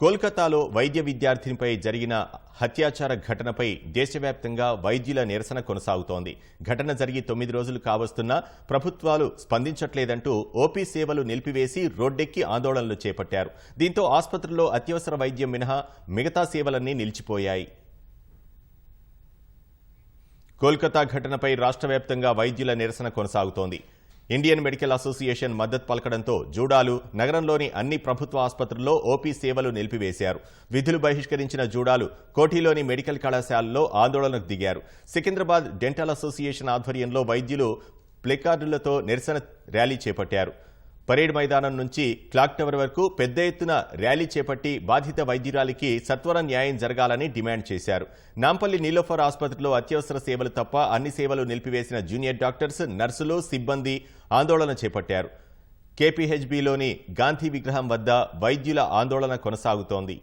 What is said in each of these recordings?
కోల్కతాలో వైద్య విద్యార్థినిపై జరిగిన హత్యాచార ఘటనపై దేశవ్యాప్తంగా వైద్యుల నిరసన కొనసాగుతోంది. ఘటన జరిగి తొమ్మిది రోజులు కావస్తున్నా ప్రభుత్వాలు స్పందించట్లేదంటూ ఓపీ సేవలు నిలిపివేసి రోడ్డెక్కి ఆందోళనలు చేపట్టారు. దీంతో ఆసుపత్రుల్లో అత్యవసర వైద్యం మినహా మిగతా సేవలన్నీ నిలిచిపోయాయి. కోల్కతా ఘటనపై రాష్ట్ర వ్యాప్తంగా వైద్యుల నిరసన కొనసాగుతోంది. ఇండియన్ మెడికల్ అసోసియేషన్ మద్దతు పలకడంతో జూడాలు నగరంలోని అన్ని ప్రభుత్వ ఆసుపత్రుల్లో ఓపీ సేవలు నిలిపివేశారు. విధులు బహిష్కరించిన జూడాలు కోఠీలోని మెడికల్ కళాశాలలో ఆందోళనకు దిగారు. సికింద్రాబాద్ డెంటల్ అసోసియేషన్ ఆధ్వర్యంలో వైద్యులు ప్లెకార్డులతో నిరసన ర్యాలీ చేపట్టారు. పరేడ్ మైదానం నుంచి క్లాక్ టవర్ వరకు పెద్ద ఎత్తున ర్యాలీ చేపట్టి బాధిత వైద్యురాలికి సత్వర న్యాయం జరగాలని డిమాండ్ చేశారు. నాంపల్లి నీలోఫర్ ఆసుపత్రిలో అత్యవసర సేవలు తప్ప అన్ని సేవలు నిలిపివేసిన జూనియర్ డాక్టర్స్ నర్సులు సిబ్బంది ఆందోళన చేపట్టారు. కేపీహెచ్బీలోని గాంధీ విగ్రహం వద్ద వైద్యుల ఆందోళన కొనసాగుతోంది.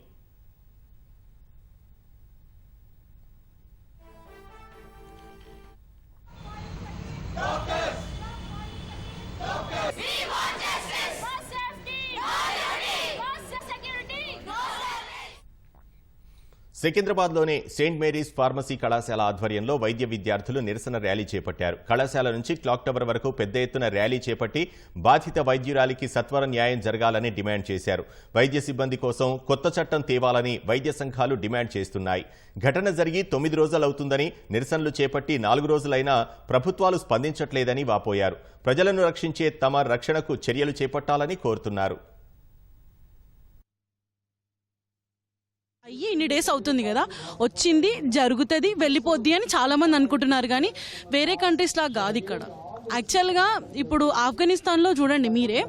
సికింద్రాబాద్లోని సెయింట్ మేరీస్ ఫార్మసీ కళాశాల ఆధ్వర్యంలో వైద్య విద్యార్థులు నిరసన ర్యాలీ చేపట్టారు. కళాశాల నుంచి క్లాక్ టవర్ వరకు పెద్ద ఎత్తున ర్యాలీ చేపట్టి బాధిత వైద్యురాలికి సత్వర న్యాయం జరగాలని డిమాండ్ చేశారు. వైద్య సిబ్బంది కోసం కొత్త చట్టం తేవాలని వైద్య సంఘాలు డిమాండ్ చేస్తున్నాయి. ఘటన జరిగి తొమ్మిది రోజులవుతుందని నిరసనలు చేపట్టి నాలుగు రోజులైనా ప్రభుత్వాలు స్పందించట్లేదని వాపోయారు. ప్రజలను రక్షించే తమ రక్షణకు చర్యలు చేపట్టాలని కోరుతున్నారు. అయ్యి ఇన్ని డేస్ అవుతుంది కదా వచ్చింది జరుగుతుంది వెళ్ళిపోద్ది అని చాలా మంది అనుకుంటున్నారు కానీ వేరే కంట్రీస్ లాగా కాదు ఇక్కడ. యాక్చువల్గా ఇప్పుడు ఆఫ్ఘనిస్తాన్లో చూడండి మీరే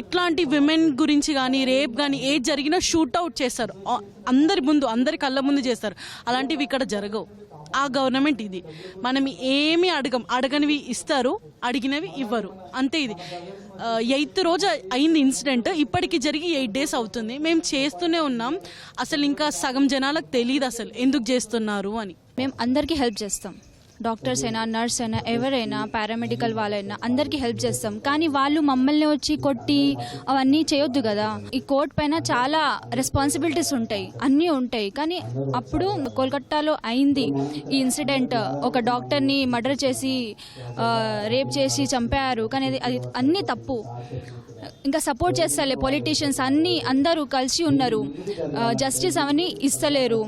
ఇట్లాంటి విమెన్ గురించి కానీ రేప్ కానీ ఏది జరిగినా షూట్ అవుట్ చేస్తారు. అందరి ముందు అందరి కళ్ళ ముందు చేస్తారు. అలాంటివి ఇక్కడ జరగవు. ఆ గవర్నమెంట్ ఇది. మనం ఏమి అడగం అడగనివి ఇస్తారు. అడిగినవి ఇవ్వరు. అంతే ఇది. ఎయిత్ రోజు అయింది ఇన్సిడెంట్. ఇప్పటికి జరిగి ఎయిట్ డేస్ అవుతుంది. మేము చేస్తూనే ఉన్నాం. అసలు ఇంకా సగం జనాలకు తెలియదు అసలు ఎందుకు చేస్తున్నారు అని. మేము అందరికీ హెల్ప్ చేస్తాం. డాక్టర్స్ అయినా నర్స్ అయినా ఎవరైనా పారామెడికల్ వాళ్ళైనా అందరికీ హెల్ప్ చేస్తాం. కానీ వాళ్ళు మమ్మల్ని వచ్చి కొట్టి అవన్నీ చేయొద్దు కదా. ఈ కోర్ట్ పైన చాలా రెస్పాన్సిబిలిటీస్ ఉంటాయి. అన్నీ ఉంటాయి. కానీ అప్పుడు కోల్కట్టాలో అయింది ఈ ఇన్సిడెంట్. ఒక డాక్టర్ని మర్డర్ చేసి రేప్ చేసి చంపారు. కానీ అది అది అన్నీ తప్పు. ఇంకా సపోర్ట్ చేస్తలే పొలిటీషియన్స్. అన్ని అందరూ కలిసి ఉన్నారు. జస్టిస్ అవన్నీ ఇస్తలేరు.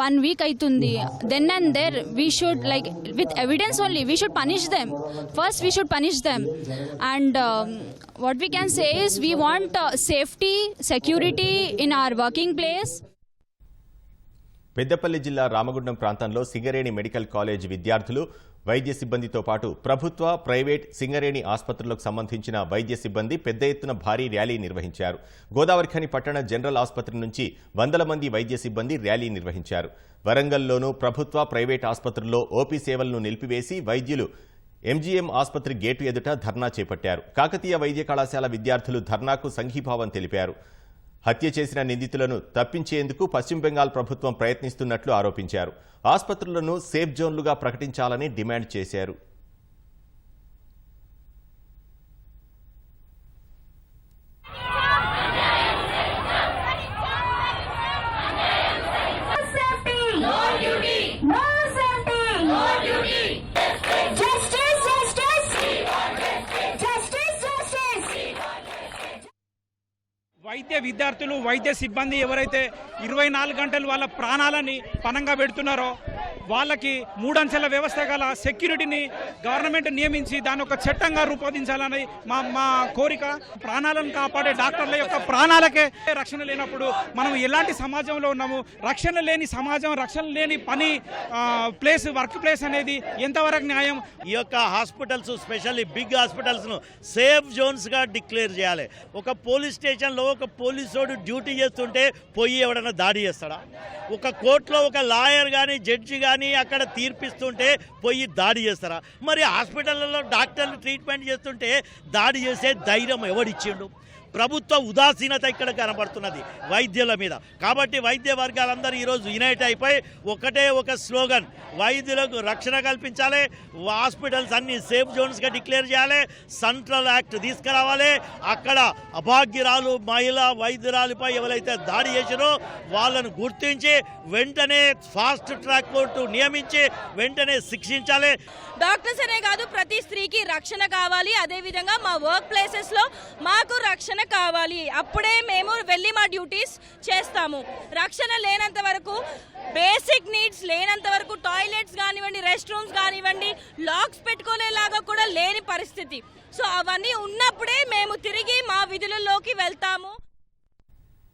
వన్ వీక్ అవుతుంది. Then and there we should like with evidence only we should punish them first we should punish them and what we can say is we want safety security in our working place Peddapalli జిల్లా రామగుండం ప్రాంతంలో Singareni medical college విద్యార్థులు వైద్య సిబ్బందితో పాటు ప్రభుత్వ private Singareni ఆసుపత్రులకు సంబంధించిన వైద్య సిబ్బంది పెద్ద ఎత్తున భారీ ర్యాలీ నిర్వహించారు. గోదావరిఖని పట్టణ జనరల్ ఆసుపత్రి నుంచి వందల మంది వైద్య సిబ్బంది ర్యాలీ నిర్వహించారు. వరంగల్లోనూ ప్రభుత్వ ప్రైవేట్ ఆసుపత్రుల్లో ఓపీ సేవలను నిలిపివేసి వైద్యులు ఎంజీఎం ఆసుపత్రి గేటు ఎదుట ధర్నా చేపట్టారు. కాకతీయ వైద్య కళాశాల విద్యార్థులు ధర్నాకు సంఘీభావం తెలిపారు. హత్య చేసిన నిందితులను తప్పించేందుకు పశ్చిమ బెంగాల్ ప్రభుత్వం ప్రయత్నిస్తున్నట్లు ఆరోపించారు. ఆసుపత్రులను సేఫ్ జోన్లుగా ప్రకటించాలని డిమాండ్ చేశారు. వైద్య విద్యార్థులు వైద్య సిబ్బంది ఎవరైతే ఇరవై నాలుగు గంటలు వాళ్ళ ప్రాణాలని పణంగా పెడుతున్నారో వాళ్ళకి మూడంచెల వ్యవస్థ గల సెక్యూరిటీని గవర్నమెంట్ నియమించి దాన్ని ఒక చట్టంగా రూపొందించాలని మా మా కోరిక. ప్రాణాలను కాపాడే డాక్టర్ల యొక్క ప్రాణాలకే రక్షణ లేనప్పుడు మనం ఎలాంటి సమాజంలో ఉన్నాము? రక్షణ లేని సమాజం రక్షణ లేని పని ప్లేస్ వర్క్ ప్లేస్ అనేది ఎంతవరకు న్యాయం? ఈ యొక్క హాస్పిటల్స్ స్పెషల్లీ బిగ్ హాస్పిటల్స్ను సేఫ్ జోన్స్గా డిక్లేర్ చేయాలి. ఒక పోలీస్ స్టేషన్లో ఒక పోలీసోడు డ్యూటీ చేస్తుంటే పోయి ఎవడన్నా దాడి చేస్తాడా? ఒక కోర్టులో ఒక లాయర్ కానీ జడ్జి కానీ అక్కడ తీర్పిస్తుంటే పోయి దాడి చేస్తారా? మరి హాస్పిటల్లో డాక్టర్లు ట్రీట్మెంట్ చేస్తుంటే దాడి చేసే ధైర్యం ఎవడిచ్చిండు ప్రభుత్వ ఉదాసీనత ఇక్కడ కనబడుతున్నది వైద్యుల మీద. కాబట్టి వైద్య వర్గాలందరూ ఈరోజు యునైట్ అయిపోయి ఒకటే ఒక స్లోగన్. వైద్యులకు రక్షణ కల్పించాలి హాస్పిటల్స్ అన్ని సేఫ్ జోన్స్గా డిక్లేర్ చేయాలి సెంట్రల్ యాక్ట్ తీసుకురావాలి. అక్కడ అభాగ్యురాలు మహిళా వైద్యురాలిపై ఎవరైతే దాడి చేసినో వాళ్ళను గుర్తించి వెంటనే ఫాస్ట్ ట్రాక్ కోర్టు నియమించి వెంటనే శిక్షించాలి. డాక్టర్స్ అనే కాదు ప్రతి స్త్రీకి రక్షణ కావాలి. అదేవిధంగా మా వర్క్ ప్లేసెస్లో మాకు రక్షణ కావాలి. అప్పుడే మేము వెళ్ళి మా డ్యూటీస్ చేస్తాము. రక్షణ లేనంత వరకు బేసిక్ నీడ్స్ లేనంత వరకు టాయిలెట్స్ కానివ్వండి రెస్ట్ రూమ్స్ కానివ్వండి లాక్స్ పెట్టుకునేలాగా కూడా లేని పరిస్థితి. సో అవన్నీ ఉన్నప్పుడే మేము తిరిగి మా విధులలోకి వెళ్తాము.